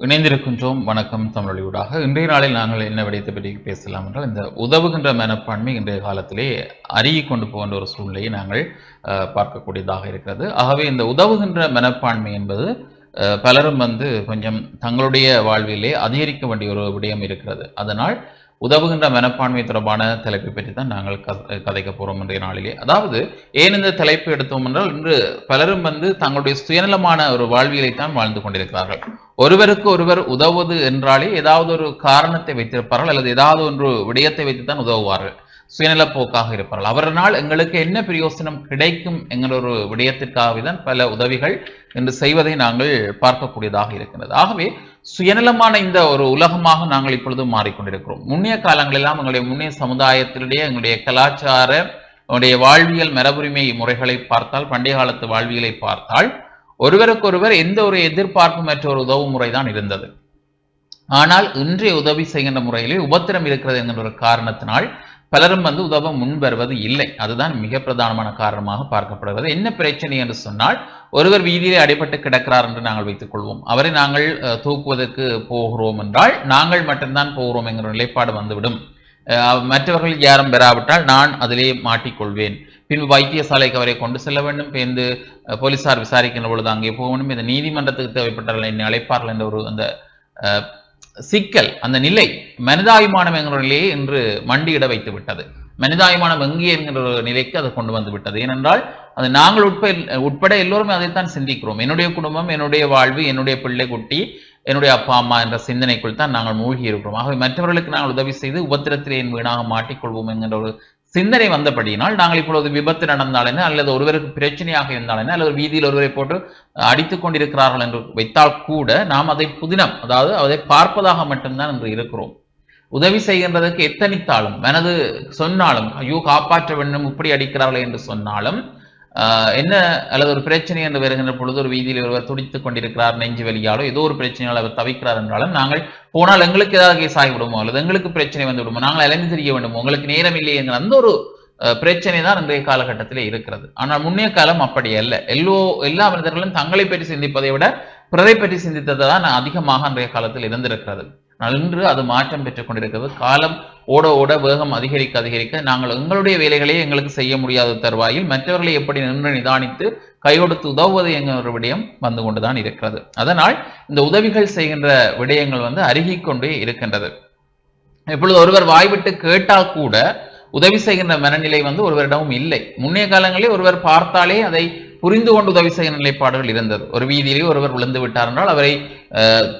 இணைந்திருக்கின்றோம். வணக்கம் தமிழொழியூடாக இன்றைய நாளில் நாங்கள் என்ன விடயத்தை பற்றி பேசலாம் என்றால் இந்த உதவுகின்ற மனப்பான்மை இன்றைய காலத்திலே அருகி கொண்டு போகின்ற ஒரு சூழ்நிலையை நாங்கள் பார்க்கக்கூடியதாக இருக்கிறது. ஆகவே இந்த உதவுகின்ற மனப்பான்மை என்பது பலரும் வந்து கொஞ்சம் தங்களுடைய வாழ்விலே அதிகரிக்க வேண்டிய ஒரு விடயம் இருக்கிறது. அதனால் உதவுகின்ற மனப்பான்மை தொடர்பான தலைப்பை பற்றி தான் நாங்கள் க கதைக்க போகிறோம் இன்றைய நாளிலே. அதாவது ஏன் இந்த தலைப்பு எடுத்தோம் என்றால் இன்று பலரும் வந்து தங்களுடைய சுயநலமான ஒரு வாழ்வியலை தான் வாழ்ந்து கொண்டிருக்கிறார்கள். ஒருவருக்கு ஒருவர் உதவுவது என்றாலே ஏதாவது ஒரு காரணத்தை வைத்திருப்பார்கள் அல்லது ஏதாவது ஒன்று விடயத்தை வைத்து தான் உதவுவார்கள். சுயநல போக்காக இருப்பார்கள். அவரனால் எங்களுக்கு என்ன பிரயோசனம் கிடைக்கும் என்கிற ஒரு விடயத்திற்காகவே தான் பல உதவிகள் என்று செய்வதை நாங்கள் பார்க்கக்கூடியதாக இருக்கிறது. ஆகவே சுயநலமான இந்த ஒரு உலகமாக நாங்கள் இப்பொழுது மாறிக்கொண்டிருக்கிறோம். முன்னைய காலங்களெல்லாம் எங்களுடைய முன்னைய சமுதாயத்தினுடைய எங்களுடைய கலாச்சார எங்களுடைய வாழ்வியல் மரபுரிமை முறைகளை பார்த்தால் பண்டைய காலத்து வாழ்வியலை பார்த்தால் ஒருவருக்கொருவர் எந்த ஒரு எதிர்பார்ப்புமற்ற ஒரு உதவு முறை தான் இருந்தது. ஆனால் இன்றைய உதவி செய்கின்ற முறையிலே உபத்திரம் இருக்கிறது என்கின்ற ஒரு காரணத்தினால் பலரும் வந்து உதவ முன்வருவது இல்லை. அதுதான் மிக பிரதானமான காரணமாக பார்க்கப்படுகிறது. என்ன பிரச்சனை என்று சொன்னால் ஒருவர் வீதியிலே அடிபட்டு கிடக்கிறார் என்று நாங்கள் வைத்துக் கொள்வோம். அவரை நாங்கள் தூக்குவதற்கு போகிறோம் என்றால் நாங்கள் மட்டும்தான் போகிறோம் என்கிற நிலைப்பாடு வந்துவிடும். மற்றவர்கள் யாரும் பெறாவிட்டால் நான் அதிலே மாட்டிக்கொள்வேன். பின்பு வைத்தியசாலைக்கு அவரை கொண்டு செல்ல வேண்டும். பின்பு போலீசார் விசாரிக்கின்ற பொழுது அங்கே போக வேண்டும் இந்த நீதிமன்றத்துக்கு தேவைப்பட்டார்கள் என்னை அழைப்பார்கள் என்ற ஒரு அந்த சிக்கல் அந்த நிலை மனிதாபிமானம் என்கிற நிலையை இன்று மண்டியிட வைத்து விட்டது. மனிதாபிமானம் எங்கே என்கிற ஒரு நிலைக்கு அதை கொண்டு வந்து விட்டது. ஏனென்றால் அது நாங்கள் உட்பட உட்பட எல்லோருமே அதைத்தான் சிந்திக்கிறோம். என்னுடைய குடும்பம் என்னுடைய வாழ்வு என்னுடைய பிள்ளை குட்டி என்னுடைய அப்பா அம்மா என்ற சிந்தனைக்குள் தான் நாங்கள் மூழ்கி இருக்கிறோம் ஆகவே மற்றவர்களுக்கு நாங்கள் உதவி செய்து உபத்திரத்திலே என் வீணாக மாட்டிக்கொள்வோம் என்கிற ஒரு சிந்தனை வந்தபடியினால் நாங்கள் இப்பொழுது விபத்து நடந்தால் என்ன அல்லது ஒருவருக்கு பிரச்சனையாக இருந்தால் என்ன அல்லது வீதியில் ஒருவரை போட்டு அடித்துக் கொண்டிருக்கிறார்கள் என்று வைத்தால் கூட நாம் அதை புதினம் அதாவது அதை பார்ப்பதாக மட்டும்தான் என்று இருக்கிறோம். உதவி செய்கின்றதற்கு எத்தனித்தாலும் மனது சொன்னாலும் ஐயோ காப்பாற்ற வேண்டும் இப்படி அடிக்கிறார்கள் என்று சொன்னாலும் என்ன அல்லது ஒரு பிரச்சனை என்று வருகின்ற பொழுது ஒரு வீதியில் ஒருவர் துடித்துக் கொண்டிருக்கிறார் நெஞ்சு வலியாலோ ஏதோ ஒரு பிரச்சனையால் அவர் தவிக்கிறார் என்றாலும் நாங்கள் போனால் எங்களுக்கு ஏதாவது கேஸ் ஆகிவிடுமோ? அல்லது எங்களுக்கு பிரச்சனை வந்து விடுமோ? நாங்கள் அலைந்து தெரிய வேண்டும்? உங்களுக்கு நேரம் இல்லை என்கிற அந்த ஒரு அஹ், பிரச்சனை தான் இன்றைய காலகட்டத்திலே இருக்கிறது. ஆனால் முன்னைய காலம் அப்படி அல்ல. எல்லோ எல்லா மனிதர்களும் தங்களை பற்றி சிந்திப்பதை விட பிறரை பற்றி சிந்தித்தது தான் அதிகமாக அன்றைய காலத்தில் இருந்திருக்கிறது. நன்று அது மாற்றம் பெற்றுக் கொண்டிருக்கிறது காலம் ஓட ஓட வேகம் அதிகரிக்க அதிகரிக்க நாங்கள் எங்களுடைய வேலைகளை எங்களுக்கு செய்ய முடியாத தருவாயில் மற்றவர்களை எப்படி நின்று நிதானித்து கையொடுத்து உதவுவது என்கிற ஒரு விடயம் வந்து கொண்டுதான் இருக்கிறது. அதனால் இந்த உதவிகள் செய்கின்ற விடயங்கள் வந்து அருகிக்கொண்டே இருக்கின்றது. இப்பொழுது ஒருவர் வாய்விட்டு கேட்டால் கூட உதவி செய்கின்ற மனநிலை வந்து ஒருவரிடமும் இல்லை. முன்னைய காலங்களில் ஒருவர் பார்த்தாலே அதை புரிந்து கொண்டு உதவி செய்கிற நிலைப்பாடுகள் இருந்தது. ஒரு வீதியிலே ஒருவர் விழுந்து விட்டார் என்றால் அவரை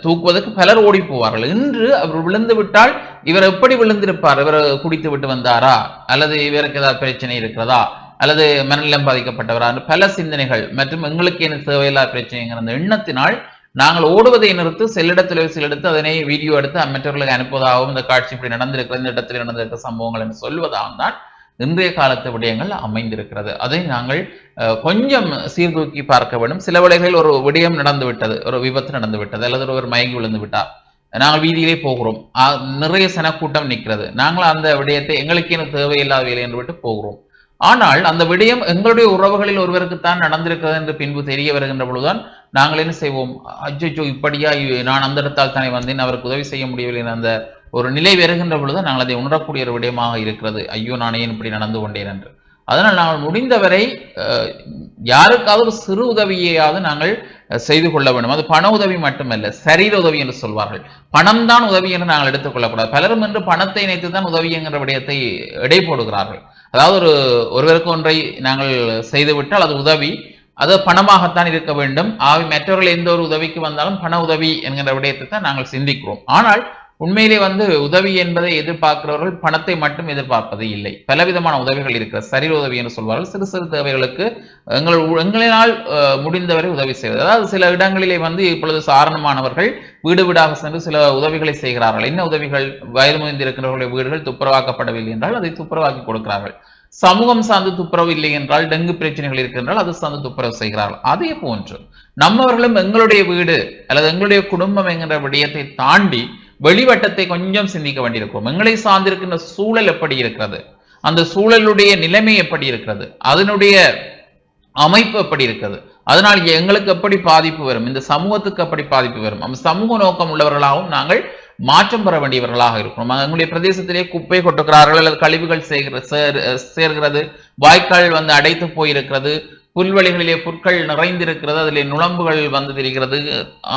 தூக்குவதற்கு பலர் ஓடி போவார்கள். இன்று அவர் விழுந்து விட்டால் இவர் எப்படி விழுந்திருப்பார்? இவர் குடித்து விட்டு வந்தாரா? அல்லது இவருக்கு ஏதாவது பிரச்சனை இருக்கிறதா? அல்லது மனநலம் பாதிக்கப்பட்டவரா? பல சிந்தனைகள் மற்றும் எங்களுக்கு என்ன தேவையில்லாத பிரச்சனைங்கிற அந்த எண்ணத்தினால் நாங்கள் ஓடுவதை நிறுத்து செல்லிடத்தில் செல்லெடுத்து அதனை வீடியோ எடுத்து மற்றவர்களுக்கு அனுப்புவதாகவும் இந்த காட்சி இப்படி நடந்திருக்கிற இந்த இடத்தில் நடந்திருக்கிற சம்பவங்கள் என்று சொல்வதாகவும் தான் இன்றைய காலத்து விடயங்கள் அமைந்திருக்கிறது. அதை நாங்கள் கொஞ்சம் சீர்தூக்கி பார்க்க வேண்டும். சில வேளைகளில் ஒரு விடயம் நடந்து விட்டது ஒரு விபத்து நடந்து விட்டது அல்லது ஒருவர் மயங்கி விழுந்து விட்டார். நாங்கள் வீதியிலே போகிறோம். நிறைய சனக்கூட்டம் நிற்கிறது. நாங்கள் அந்த விடயத்தை எங்களுக்கு தேவையில்லாத வேலை என்று விட்டு போகிறோம். ஆனால் அந்த விடயம் எங்களுடைய உறவுகளில் ஒருவருக்கு தான் நடந்திருக்கிறது என்று பின்பு தெரிய வருகின்ற பொழுதுதான் நாங்கள் என்ன செய்வோம்? அஜ்ஜோ இப்படியா நான் அந்த இடத்தால் தானே வந்தேன் அவருக்கு உதவி செய்ய முடியவில்லை அந்த ஒரு நிலை வருகின்ற பொழுது நாங்கள் அதை உணரக்கூடிய ஒரு விடயமாக இருக்கிறது. ஐயோ நானே இப்படி நடந்து கொண்டேன் என்று. அதனால் நாங்கள் முடிந்தவரை அஹ், யாருக்காவது ஒரு சிறு உதவியையாவது நாங்கள் செய்து கொள்ள வேண்டும். அது பண உதவி மட்டுமல்ல சரீர உதவி என்று சொல்வார்கள். பணம் தான் உதவி என்று நாங்கள் எடுத்துக்கொள்ளக்கூடாது பலரும் என்று பணத்தை இணைத்து தான் உதவி என்கிற விடயத்தை எடை போடுகிறார்கள். அதாவது ஒரு ஒருவருக்கு ஒன்றை நாங்கள் செய்துவிட்டால் அது உதவி அது பணமாகத்தான் இருக்க வேண்டும். ஆகவே மற்றவர்கள் எந்த ஒரு உதவிக்கு வந்தாலும் பண உதவி என்கிற விடயத்தை தான் நாங்கள் சிந்திக்கிறோம். ஆனால் உண்மையிலே வந்து உதவி என்பதை எதிர்பார்க்கிறவர்கள் பணத்தை மட்டும் எதிர்பார்ப்பது இல்லை. பலவிதமான உதவிகள் இருக்கிற சரீர உதவி என்று சொல்வார்கள். சிறு சிறு தேவைகளுக்கு எங்கள் எங்களினால் அஹ், முடிந்தவரை உதவி செய்வது. அதாவது சில இடங்களிலே வந்து இப்பொழுது சாரணமானவர்கள் வீடு வீடாக சென்று சில உதவிகளை செய்கிறார்கள். என்ன உதவிகள்? வயது முதிர்ந்திருக்கிறவர்களுடைய வீடுகள் துப்புரவாக்கப்படவில்லை என்றால் அதை துப்புரவாக்கி கொடுக்கிறார்கள். சமூகம் சார்ந்து துப்புரவு இல்லை என்றால் டெங்கு பிரச்சனைகள் இருக்கின்றால் அது சார்ந்து துப்புரவு செய்கிறார்கள். அதே போன்று நம்மவர்களும் எங்களுடைய வீடு அல்லது எங்களுடைய குடும்பம் என்கிற விடயத்தை தாண்டி வெளிவட்டத்தை கொஞ்சம் சிந்திக்க வேண்டியிருக்கும். எங்களை சார்ந்திருக்கின்ற சூழல் எப்படி இருக்கிறது? அந்த சூழலுடைய நிலைமை எப்படி இருக்கிறது? அதனுடைய அமைப்பு எப்படி இருக்கிறது? அதனால் எங்களுக்கு எப்படி பாதிப்பு வரும்? இந்த சமூகத்துக்கு எப்படி பாதிப்பு வரும்? அந்த சமூக நோக்கம் உள்ளவர்களாகவும் நாங்கள் மாற்றம் பெற வேண்டியவர்களாக இருக்கிறோம். எங்களுடைய பிரதேசத்திலே குப்பை கொட்டுகிறார்கள் அல்லது கழிவுகள் சேர்கிற சேர்- சேர்கிறது. வாய்க்கால் வந்து அடைத்து போயிருக்கிறது. புல்வெளிகளிலே புற்கள் நிறைந்திருக்கிறது அதிலே நுழம்புகள் வந்து திரிகிறது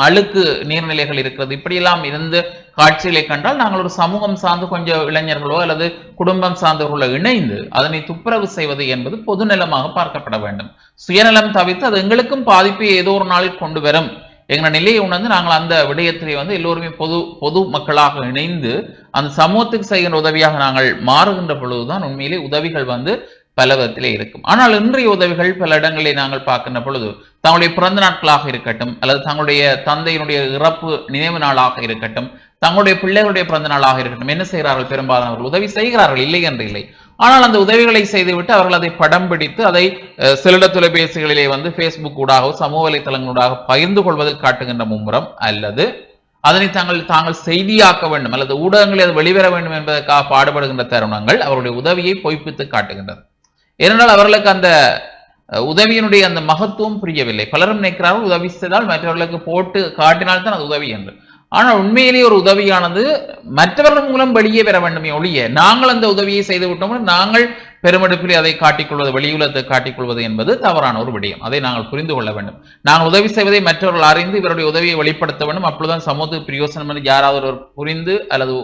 அழுக்கு நீர்நிலைகள் இருக்கிறது. இப்படியெல்லாம் இருந்து காட்சிகளை கண்டால் நாங்கள் ஒரு சமூகம் சார்ந்து கொஞ்சம் இளைஞர்களோ அல்லது குடும்பம் சார்ந்தவர்களோ இணைந்து அதனை துப்புரவு செய்வது என்பது பொதுநலமாக பார்க்கப்பட வேண்டும். சுயநலம் தவிர்த்து அது எங்களுக்கும் பாதிப்பை ஏதோ ஒரு நாளில் கொண்டு வரும் என்ற நிலையை உணர்ந்து நாங்கள் அந்த விடயத்திலே வந்து எல்லோருமே பொது பொது மக்களாக இணைந்து அந்த சமூகத்துக்கு செய்கின்ற உதவியாக நாங்கள் மாறுகின்ற பொழுதுதான் உண்மையிலே உதவிகள் வந்து பல விதத்திலே இருக்கும். ஆனால் இன்றைய உதவிகள் பல இடங்களில் நாங்கள் பார்க்கின்ற பொழுது தங்களுடைய பிறந்த நாட்களாக இருக்கட்டும் அல்லது தங்களுடைய தந்தையினுடைய இறப்பு நினைவு நாளாக இருக்கட்டும் தங்களுடைய பிள்ளைகளுடைய பிறந்த நாளாக இருக்கட்டும் என்ன செய்கிறார்கள் பெரும்பாலானவர்கள் உதவி செய்கிறார்கள் இல்லை என்று இல்லை. ஆனால் அந்த உதவிகளை செய்துவிட்டு அவர்கள் அதை படம் பிடித்து அதை அஹ், தொலைபேசிகளிலே வந்து ஃபேஸ்புக் ஊடாக சமூக வலைத்தளங்களூடாக பகிர்ந்து கொள்வதில் காட்டுகின்ற மும்முரம் அல்லது அதனை தாங்கள் தாங்கள் செய்தியாக்க வேண்டும் அல்லது ஊடகங்களில் அது வெளிவர வேண்டும் என்பதற்காக பாடுபடுகின்ற தருணங்கள் அவருடைய உதவியை பொய்ப்பித்து காட்டுகின்றது. ஏனென்றால் அவர்களுக்கு அந்த உதவியினுடைய அந்த மகத்துவம் புரியவில்லை. பலரும் நினைக்கிறார்கள் உதவி செய்தால் மற்றவர்களுக்கு போட்டு காட்டினால்தான் அது உதவி என்று. ஆனால் உண்மையிலேயே ஒரு உதவியானது மற்றவர்கள் மூலம் வெளியே பெற வேண்டுமே ஒழிய நாங்கள் அந்த உதவியை செய்து விட்டோம் நாங்கள் பெருமெடுப்பில் அதை காட்டிக்கொள்வது வெளியுலகத்தை காட்டிக்கொள்வது என்பது தவறான ஒரு விடயம். அதை நாங்கள் புரிந்து கொள்ள வேண்டும். நாங்கள் உதவி செய்வதை மற்றவர்கள் அறிந்து இவருடைய உதவியை வெளிப்படுத்த வேண்டும். அப்பொழுதுதான் சமூக பிரயோசனம் என்று யாராவது ஒரு புரிந்து அல்லது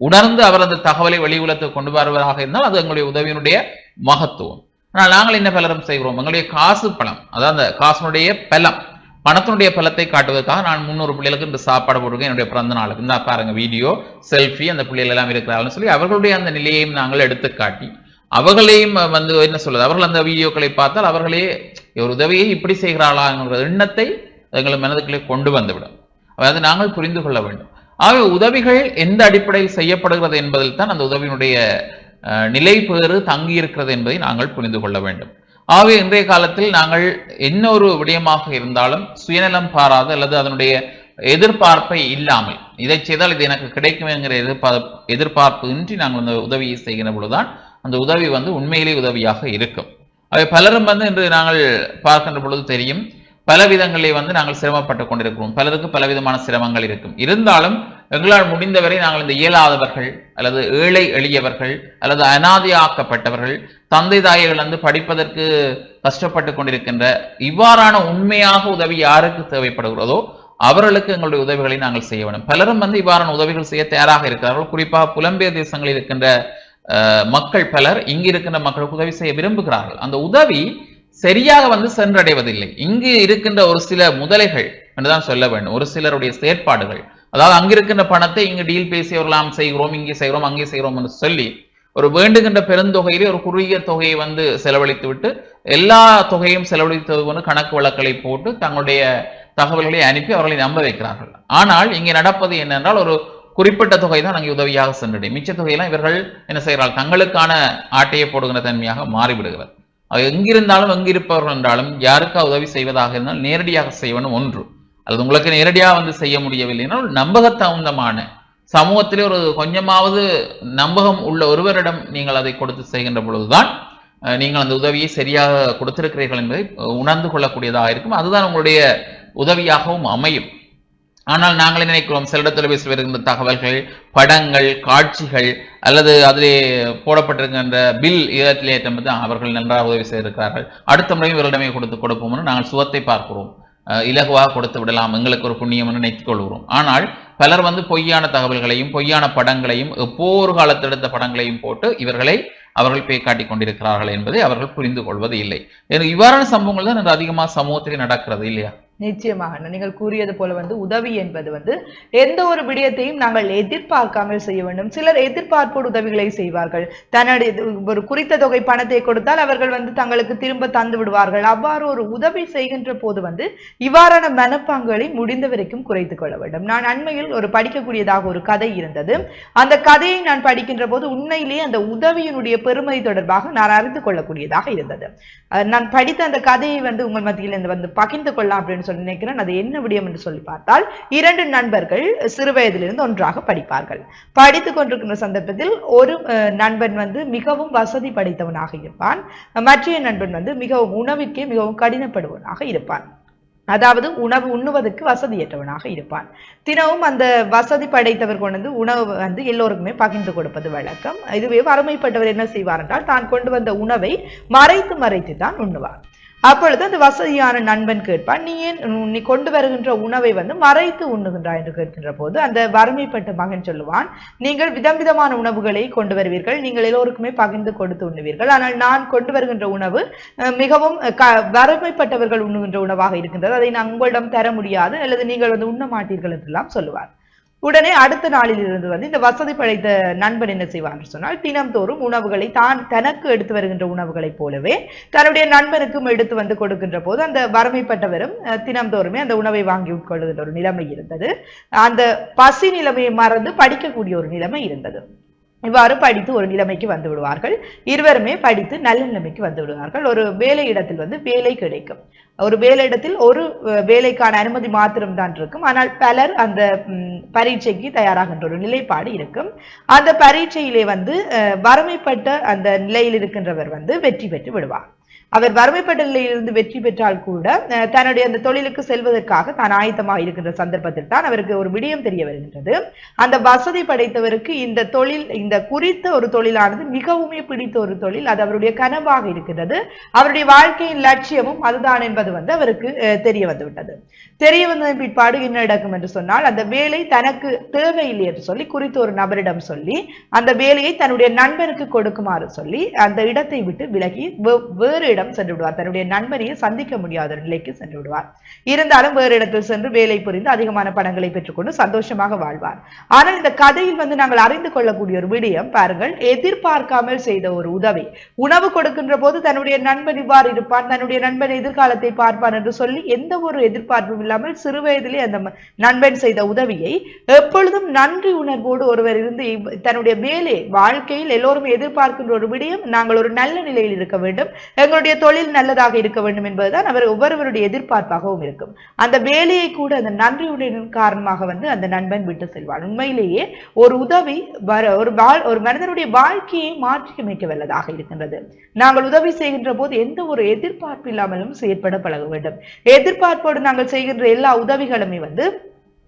உணர்ந்து அவர் அந்த தகவலை வெளியுலகத்தை கொண்டு வருவதாக இருந்தால் அது எங்களுடைய உதவியினுடைய மகத்துவம். ஆனால் நாங்கள் என்ன பலரும் செய்கிறோம்? எங்களுடைய காசு பலம் அதாவது அந்த காசினுடைய பலம். பணத்தினுடைய பலத்தை காட்டுவதற்காக நான் முன்னூறு பிள்ளைகளுக்கு இந்த சாப்பாடு போட்டிருக்கேன். என்னுடைய பிறந்த நாளுக்கு. இந்த பாருங்க வீடியோ செல்ஃபி அந்த பிள்ளைகள் எல்லாம் இருக்கிறாங்கன்னு சொல்லி அவர்களுடைய அந்த நிலையையும் நாங்கள் எடுத்து காட்டி அவர்களையும் வந்து என்ன சொல்றது? அவர்கள் அந்த வீடியோக்களை பார்த்தால் அவர்களே ஒரு உதவியை இப்படி செய்கிறாளா? என்கிற எண்ணத்தை எங்கள் மனதுக்குள்ளே கொண்டு வந்துவிடும். அதாவது நாங்கள் புரிந்து கொள்ள வேண்டும். ஆகவே உதவிகள் எந்த அடிப்படையில் செய்யப்படுகிறது என்பதில் தான் அந்த உதவியினுடைய நிலை பெறு தங்கி இருக்கிறது என்பதை நாங்கள் புரிந்து கொள்ள வேண்டும். ஆகவே இன்றைய காலத்தில் நாங்கள் என்ன ஒரு விடயமாக இருந்தாலும் சுயநலம் பாராது அல்லது அதனுடைய எதிர்பார்ப்பை இல்லாமல் இதை செய்தால் இது எனக்கு கிடைக்கும் என்கிற எதிர்பார்ப்பு எதிர்பார்ப்பு இன்றி நாங்கள் அந்த உதவியை செய்கிற பொழுதுதான் அந்த உதவி வந்து உண்மையிலே உதவியாக இருக்கும். அவை பலரும் வந்து இன்று நாங்கள் பார்க்கின்ற பொழுது தெரியும் பல விதங்களில் வந்து நாங்கள் சிரமப்பட்டு கொண்டிருக்கிறோம். பலருக்கு பலவிதமான சிரமங்கள் இருக்கும். இருந்தாலும் எங்களால் முடிந்தவரை நாங்கள் இந்த இயலாதவர்கள் அல்லது ஏழை எளியவர்கள் அல்லது அனாதையாக்கப்பட்டவர்கள் தந்தை தாயர்கள் வந்து படிப்பதற்கு கஷ்டப்பட்டு கொண்டிருக்கின்ற இவ்வாறான உண்மையாக உதவி யாருக்கு தேவைப்படுகிறதோ அவர்களுக்கு எங்களுடைய உதவிகளை நாங்கள் செய்ய வேண்டும். பலரும் வந்து இவ்வாறான உதவிகள் செய்ய தயாராக இருக்கிறார்கள். குறிப்பாக புலம்பெயர் தேசங்களில் இருக்கின்ற மக்கள் பலர் இங்கு இருக்கின்ற மக்களுக்கு உதவி செய்ய விரும்புகிறார்கள். அந்த உதவி சரியாக வந்து சென்றடைவதில்லை. இங்கு இருக்கின்ற ஒரு சில முதலைகள் என்றுதான் சொல்ல வேண்டும். ஒரு சிலருடைய செயற்பாடுகள் அதாவது அங்கிருக்கின்ற பணத்தை இங்கு டீல் பேசியவர்களாம் செய்கிறோம் இங்கே செய்கிறோம் அங்கே செய்கிறோம் என்று சொல்லி ஒரு வேண்டுகின்ற பெருந்தொகையிலே ஒரு குறுகிய தொகையை வந்து செலவழித்து விட்டு எல்லா தொகையும் செலவழித்தது வந்து கணக்கு வழக்கலை போட்டு தங்களுடைய தகவல்களை அனுப்பி அவர்களை நம்ப வைக்கிறார்கள். ஆனால் இங்கே நடப்பது என்னென்றால் ஒரு குறிப்பிட்ட தொகை தான் அங்கே உதவியாக சென்றடையும். மிச்ச தொகையெல்லாம் இவர்கள் என்ன செய்கிறார்கள்? தங்களுக்கான ஆட்டையை போடுகிற தன்மையாக மாறிவிடுகிறது அது எங்கிருந்தாலும் எங்கிருப்பவர்கள் என்றாலும் யாருக்கா உதவி செய்வதாக இருந்தால் நேரடியாக செய்வனும் ஒன்று. அல்லது உங்களுக்கு நேரடியாக வந்து செய்ய முடியவில்லை என்றால் நம்பகத்தகுந்தமான சமூகத்திலே ஒரு கொஞ்சமாவது நம்பகம் உள்ள ஒருவரிடம் நீங்கள் அதை கொடுத்து செய்கின்ற பொழுதுதான் நீங்கள் அந்த உதவியை சரியாக கொடுத்திருக்கிறீர்கள் என்பதை உணர்ந்து கொள்ளக்கூடியதாக இருக்கும். அதுதான் உங்களுடைய உதவியாகவும் அமையும். ஆனால் நாங்களே நினைக்கிறோம் செல்ல தொலைபேசியில் வருகின்ற தகவல்கள் படங்கள் காட்சிகள் அல்லது அதிலே போடப்பட்டிருக்கின்ற பில் இதத்திலே என்பது அவர்கள் நன்றாக உதவி செய்திருக்கிறார்கள். அடுத்த முறையும் இவர்களிடமே கொடுத்து கொடுப்போம்னு நாங்கள் சுகத்தை பார்க்கிறோம். இலகுவாக கொடுத்து விடலாம். எங்களுக்கு ஒரு புண்ணியம் என்று நினைத்துக் கொள்கிறோம். ஆனால் பலர் வந்து பொய்யான தகவல்களையும் பொய்யான படங்களையும் எப்போ ஒரு காலத்தில் எடுத்த படங்களையும் போட்டு இவர்களை அவர்கள் பே காட்டி கொண்டிருக்கிறார்கள் என்பதை அவர்கள் புரிந்து கொள்வது இல்லை. இவ்வாறான சம்பவங்கள் தான் அதிகமாக சமூகத்திலே நடக்கிறது இல்லையா? நிச்சயமாக. நீங்கள் கூறியது போல வந்து உதவி என்பது வந்து எந்த ஒரு விடயத்தையும் நாங்கள் எதிர்பார்க்காமல் செய்ய வேண்டும். சிலர் எதிர்பார்ப்போடு உதவிகளை செய்வார்கள். தன்னுடைய ஒரு குறித்த தொகை பணத்தை கொடுத்தால் அவர்கள் வந்து தங்களுக்கு திரும்ப தந்து விடுவார்கள். அவ்வாறு ஒரு உதவி செய்கின்ற போது வந்து இவ்வாறான மனப்பாங்குகளை முடிந்த வரைக்கும் குறைத்துக் கொள்ள வேண்டும். நான் அண்மையில் ஒரு படிக்கக்கூடியதாக ஒரு கதை இருந்தது. அந்த கதையை நான் படிக்கின்ற போது உண்மையிலேயே அந்த உதவியினுடைய பெருமை தொடர்பாக நான் அறிந்து கொள்ளக்கூடியதாக இருந்தது. நான் படித்த அந்த கதையை வந்து உங்கள் மத்தியில் இந்த வந்து பகிர்ந்து கொள்ளலாம் அப்படின்னு அப்படின்னு சொல்லி நினைக்கிறேன். அது என்ன விடியம் என்று சொல்லி பார்த்தால் இரண்டு நண்பர்கள் சிறு வயதிலிருந்து ஒன்றாக படிப்பார்கள். படித்து கொண்டிருக்கிற சந்தர்ப்பத்தில் ஒரு நண்பன் வந்து மிகவும் வசதி படைத்தவனாக இருப்பான். மற்றைய நண்பன் வந்து மிகவும் உணவிற்கே மிகவும் கடினப்படுவனாக இருப்பான். அதாவது உணவு உண்ணுவதற்கு வசதியற்றவனாக இருப்பான். தினமும் அந்த வசதி படைத்தவர் கொண்டு வந்து உணவு வந்து எல்லோருக்குமே பகிர்ந்து கொடுப்பது வழக்கம். இதுவே வறுமைப்பட்டவர் என்ன செய்வார் என்றால் தான் கொண்டு வந்த உணவை மறைத்து மறைத்து தான் உண்ணுவார். அப்பொழுது அந்த வசதியான நண்பன் கேட்பான் நீ ஏன் நீ கொண்டு வருகின்ற உணவை வந்து மறைத்து உண்ணுகின்றாய்? என்று கேட்கின்ற போது அந்த வறுமைப்பட்ட மகன் சொல்லுவான் நீங்கள் விதம் விதமான உணவுகளை கொண்டு வருவீர்கள் நீங்கள் எல்லோருக்குமே பகிர்ந்து கொடுத்து உண்ணுவீர்கள். ஆனால் நான் கொண்டு வருகின்ற உணவு அஹ், மிகவும் க வறுமைப்பட்டவர்கள் உண்ணுகின்ற உணவாக இருக்கின்றது. அதை நான் உங்களிடம் தர முடியாது அல்லது நீங்கள் வந்து உண்ண மாட்டீர்கள் என்றெல்லாம் சொல்லுவார். உடனே அடுத்த நாளில் இருந்து வந்து இந்த வசதி படைத்த நண்பன் என்ன செய்வான் என்று சொன்னால் தினம்தோறும் உணவுகளை தான் தனக்கு எடுத்து வருகின்ற உணவுகளைப் போலவே தன்னுடைய நண்பனுக்கும் எடுத்து வந்து கொடுக்கின்ற போது அந்த வறுமைப்பட்டவரும் தினம்தோறுமே அந்த உணவை வாங்கி உட்கொள்ளுகின்ற ஒரு நிலைமை இருந்தது. அந்த பசி நிலைமையை மறந்து படிக்கக்கூடிய ஒரு நிலைமை இருந்தது. இவ்வாறு படித்து ஒரு நிலைமைக்கு வந்து விடுவார்கள். இருவருமே படித்து நல்ல நிலைமைக்கு வந்து விடுவார்கள். ஒரு வேலை இடத்தில் வந்து வேலை கிடைக்கும். ஒரு வேலை இடத்தில் ஒரு வேலைக்கான அனுமதி மாத்திரம் தான் இருக்கும். ஆனால் பலர் அந்த பரீட்சைக்கு தயாராகின்ற ஒரு நிலைப்பாடு இருக்கும். அந்த பரீட்சையிலே வந்து வறுமைப்பட்ட அந்த நிலையில் இருக்கின்றவர் வந்து வெற்றி பெற்று விடுவார். அவர் வறுமைப்பட்ட நிலையிலிருந்து வெற்றி பெற்றால் கூட தன்னுடைய அந்த தொழிலுக்கு செல்வதற்காக தான் ஆயத்தமாக இருக்கின்ற சந்தர்ப்பத்தில் தான் அவருக்கு ஒரு விடயம் தெரிய வருகின்றது. அந்த வசதி படைத்தவருக்கு இந்த தொழில் இந்த குறித்த ஒரு தொழிலானது மிகவுமே பிடித்த ஒரு தொழில். அது அவருடைய கனவாக இருக்கின்றது. அவருடைய வாழ்க்கையின் லட்சியமும் அதுதான் என்பது வந்து அவருக்கு தெரிய வந்துவிட்டது. தெரிய வந்த பிற்பாடு என்ன நடக்கும் என்று சொன்னால் அந்த வேலை தனக்கு தேவையில்லை என்று சொல்லி குறித்து ஒரு நபரிடம் சொல்லி அந்த வேலையை தன்னுடைய நண்பனுக்கு கொடுக்குமாறு சொல்லி அந்த இடத்தை விட்டு விலகி வேறு இடம் சென்று விடுவார் தன்னுடைய நண்பனையை சந்திக்க முடியாத நிலைக்கு சென்று விடுவார் இருந்தாலும் வேறு இடத்தில் சென்று வேலை புரிந்து அதிகமான பணங்களை பெற்றுக்கொண்டு சந்தோஷமாக வாழ்வார். ஆனால் இந்த கதையில் வந்து நாங்கள் அறிந்து கொள்ளக்கூடிய ஒரு விடயம் பாருங்கள். எதிர்பார்க்காமல் செய்த ஒரு உதவி. உணவு கொடுக்கின்ற போது தன்னுடைய நண்பன் இவ்வாறு இருப்பான். தன்னுடைய நண்பன் எதிர்காலத்தை பார்ப்பான் என்று சொல்லி எந்த ஒரு எதிர்பார்ப்பும் இல்லாமல் சிறு வயதிலே அந்த நண்பன் செய்த உதவியை எப்பொழுதும் நன்றி உணர்வோடு ஒருவர் இருந்து தன்னுடைய மேலே வாழ்க்கையில் எல்லோரும் எதிர்பார்க்கின்ற ஒரு விடயம் நாங்கள் ஒரு நல்ல நிலையில் இருக்க வேண்டும் எங்களுடைய தொழில் நல்லதாக இருக்க வேண்டும் என்பதுதான் அவர் ஒவ்வொருவருடைய எதிர்பார்ப்பாகவும் இருக்கும். அந்த வேலையை கூட அந்த நன்றி உணர்வின் காரணமாக வந்து அந்த நண்பன் விட்டு செல்வான். உண்மையிலேயே ஒரு உதவி ஒரு ஒரு மனிதனுடைய வாழ்க்கையை மாற்றியமைக்க வல்லதாக இருக்கின்றது. நாங்கள் உதவி செய்கின்ற போது எந்த ஒரு எதிர்பார்ப்பு இல்லாமலும் செயற்பட பழக வேண்டும். எதிர்பார்ப்போடு நாங்கள் செய்கின்ற எல்லா உதவிகளுமே வந்து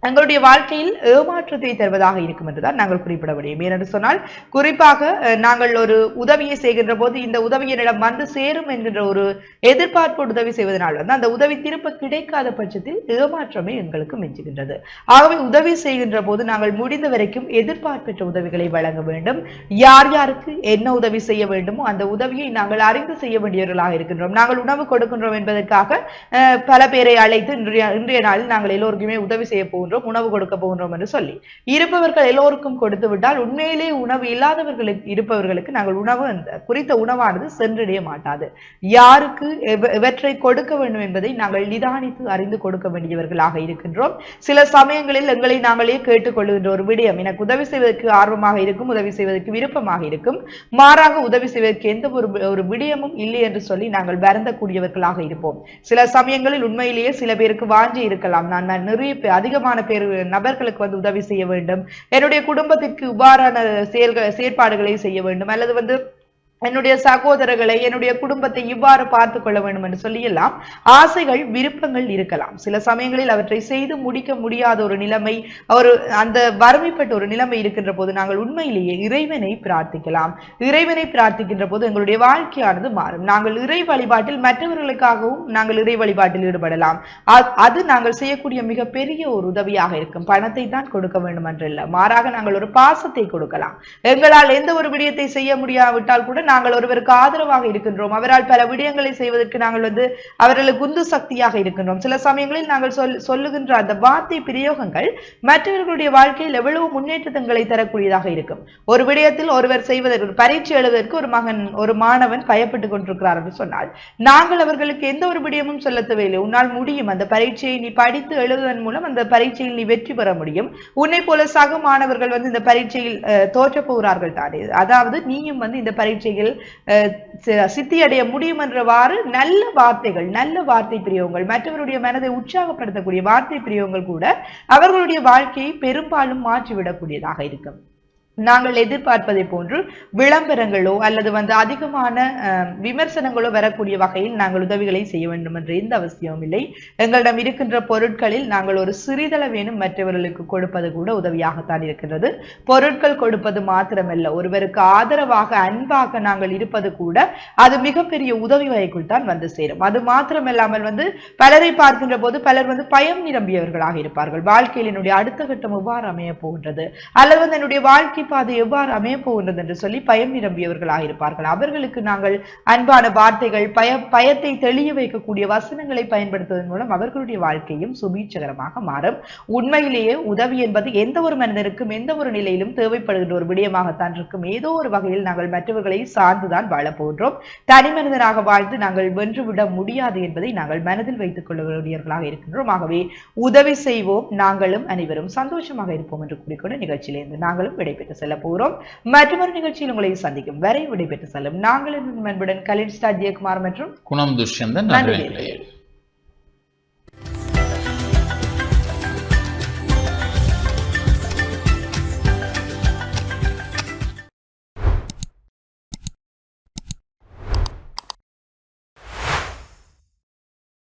தங்களுடைய வாழ்க்கையில் ஏமாற்றத்தை தருவதாக இருக்கும் என்றுதான் நாங்கள் குறிப்பிட முடியும். ஏனென்று சொன்னால் குறிப்பாக நாங்கள் ஒரு உதவியை செய்கின்ற போது இந்த உதவி வந்து சேரும் என்கின்ற ஒரு எதிர்பார்ப்போடு உதவி செய்வதனால் வந்து அந்த உதவி திரும்ப கிடைக்காத பட்சத்தில் ஏமாற்றமே எங்களுக்கு மிஞ்சுகின்றது. ஆகவே உதவி செய்கின்ற போது நாங்கள் முடிந்த வரைக்கும் எதிர்பார்ப்பற்ற உதவிகளை வழங்க வேண்டும். யார் யாருக்கு என்ன உதவி செய்ய வேண்டுமோ அந்த உதவியை நாங்கள் அறிந்து செய்ய வேண்டியவர்களாக இருக்கின்றோம். நாங்கள் உணவு கொடுக்கின்றோம் என்பதற்காக அஹ், பல பேரை அழைத்து இன்றைய இன்றைய நாளில் நாங்கள் எல்லோருக்குமே உதவி செய்ய போகின்றோம். உணவு கொடுக்க போகின்றோம் என்று சொல்லி. இருப்பவர்கள் எல்லோருக்கும் கொடுத்து விட்டால் உண்மையிலே உணவு இல்லாதவர்களுக்கு இருப்பவர்களுக்கு நாங்கள் உணவு குறித்த உணவானது சென்றடைய மாட்டாது. யாருக்கு இவற்றை கொடுக்க வேண்டும் என்பதை நாங்கள் நிதானித்து அறிந்து கொடுக்க வேண்டியவர்களாக இருக்கின்றோம். சில சமயங்களில் எங்களை நாங்களே கேட்டுக்கொள்கின்ற ஒரு விடயம் எனக்கு உதவி செய்வதற்கு ஆர்வமாக இருக்கும் உதவி செய்வதற்கு விருப்பமாக இருக்கும். மாறாக உதவி செய்வதற்கு எந்த ஒரு ஒரு விடயமும் இல்லை என்று சொல்லி நாங்கள் வருந்தக்கூடியவர்களாக இருப்போம். சில சமயங்களில் உண்மையிலேயே சில பேருக்கு வாஞ்சி இருக்கலாம். நான் நிறைய அதிகமான அதிகமான பேர் நபர்களுக்கு வந்து உதவி செய்ய வேண்டும். என்னுடைய குடும்பத்திற்கு இவ்வாறான செயல்கள் செயற்பாடுகளை செய்ய வேண்டும். அல்லது வந்து என்னுடைய சகோதரர்களை என்னுடைய குடும்பத்தை இவ்வாறு பார்த்து கொள்ள வேண்டும் என்று சொல்லியெல்லாம் ஆசைகள் விருப்பங்கள் இருக்கலாம். சில சமயங்களில் அவற்றை செய்து முடிக்க முடியாத ஒரு நிலைமை ஒரு அந்த வறுமைப்பட்ட ஒரு நிலைமை இருக்கின்ற போது நாங்கள் உண்மையிலேயே இறைவனை பிரார்த்திக்கலாம். இறைவனை பிரார்த்திக்கின்ற போது எங்களுடைய வாழ்க்கையானது மாறும். நாங்கள் இறை வழிபாட்டில் மற்றவர்களுக்காகவும் நாங்கள் இறை வழிபாட்டில் ஈடுபடலாம். அது நாங்கள் செய்யக்கூடிய மிகப்பெரிய ஒரு உதவியாக இருக்கும். பணத்தை தான் கொடுக்க வேண்டும் என்றில்லை மாறாக நாங்கள் ஒரு பாசத்தை கொடுக்கலாம். எங்களால் எந்த ஒரு விடயத்தை செய்ய முடியாவிட்டால் கூட நாங்கள் ஒருவருக்கு ஆதரவாக இருக்கின்றோம். அவரால் பல விடயங்களை செய்வதற்கு நாங்கள் வந்து அவர்களுக்கு உந்து சக்தியாக இருக்கின்றோம். சில சமயங்களில் நாங்கள் சொல் சொல்லுகின்ற அந்த வார்த்தை பிரயோகங்கள் மற்றவர்களுடைய வாழ்க்கையில் எவ்வளவு முன்னேற்றங்களை தரக்கூடியதாக இருக்கும். ஒரு விடயத்தில் ஒருவர் செய்வதற்கு ஒரு பரீட்சை எழுவதற்கு ஒரு மகன் ஒரு மாணவன் பயப்பட்டு கொண்டிருக்கிறார் என்று சொன்னால் நாங்கள் அவர்களுக்கு எந்த ஒரு விடயமும் சொல்ல தேவையில்லை உன்னால் முடியும். அந்த பரீட்சையை நீ படித்து எழுதுவதன் மூலம் அந்த பரீட்சையில் நீ வெற்றி பெற முடியும். உன்னை போல சக மாணவர்கள் வந்து இந்த பரீட்சையில் தோற்ற போகிறார்கள் தானே. அதாவது நீயும் வந்து இந்த பரீட்சையில் வாழ்க்கையில் சித்தியடைய முடியும் என்றவாறு நல்ல வார்த்தைகள் நல்ல வார்த்தை பிரியவங்கள் மற்றவருடைய மனதை உற்சாகப்படுத்தக்கூடிய வார்த்தை பிரியவங்கள் கூட அவர்களுடைய வாழ்க்கையை பெரும்பாலும் மாற்றிவிடக்கூடியதாக இருக்கும். நாங்கள் எதிர்பார்ப்பதை போன்று விளம்பரங்களோ அல்லது வந்து அதிகமான விமர்சனங்களோ வரக்கூடிய வகையில் நாங்கள் உதவிகளை செய்ய வேண்டும் என்ற எந்த அவசியமும் இல்லை. எங்களிடம் இருக்கின்ற பொருட்களில் நாங்கள் ஒரு சிறிதளவேனும் மற்றவர்களுக்கு கொடுப்பது கூட உதவியாகத்தான் இருக்கின்றது. பொருட்கள் கொடுப்பது மாத்திரமல்ல ஒருவருக்கு ஆதரவாக அன்பாக நாங்கள் இருப்பது கூட அது மிகப்பெரிய உதவி வகைக்குள் தான் வந்து சேரும். அது மாத்திரமல்லாமல் வந்து பலரை பார்க்கின்ற போது பலர் வந்து பயம் நிரம்பியவர்களாக இருப்பார்கள். வாழ்க்கையில் என்னுடைய அடுத்த கட்டம் எவ்வாறு அமைய போகின்றது? அல்லது வந்து என்னுடைய வாழ்க்கை பாதை எவ்வாறு அமைய போகின்றது என்று சொல்லி பயம் நிரம்பியவர்களாக இருப்பார்கள். அவர்களுக்கு நாங்கள் அன்பான வார்த்தைகள் பய பயத்தை தெளிய வைக்கக்கூடிய வசனங்களை பயன்படுத்துவதன் மூலம் அவர்களுடைய வாழ்க்கையும் சுபீட்சகரமாக மாறும். உண்மையிலேயே உதவி என்பது எந்த ஒரு மனிதருக்கும் எந்த ஒரு நிலையிலும் தேவைப்படுகின்ற ஒரு விடயமாகத்தான் இருக்கும். ஏதோ ஒரு வகையில் நாங்கள் மற்றவர்களை சார்ந்துதான் வாழப் போகின்றோம். தனி மனிதனாக வாழ்ந்து நாங்கள் வென்றுவிட முடியாது என்பதை நாங்கள் மனதில் வைத்துக் கொள்ள இருக்கின்றோம். ஆகவே உதவி செய்வோம். நாங்களும் அனைவரும் சந்தோஷமாக இருப்போம் என்று கூறிக்கொண்டு நிகழ்ச்சியிலிருந்து நாங்களும் விடைபெற்று செல்ல போகிறோம் மற்றொரு நிகழ்ச்சியில் உங்களை சந்திக்கும் வரை விடைபெற்று செல்லும் நாங்கள் அன்புடன் கலின் ஸ்டார் ஜெயக்குமார் மற்றும் குணம் துஷ்யந்தன். நன்றி.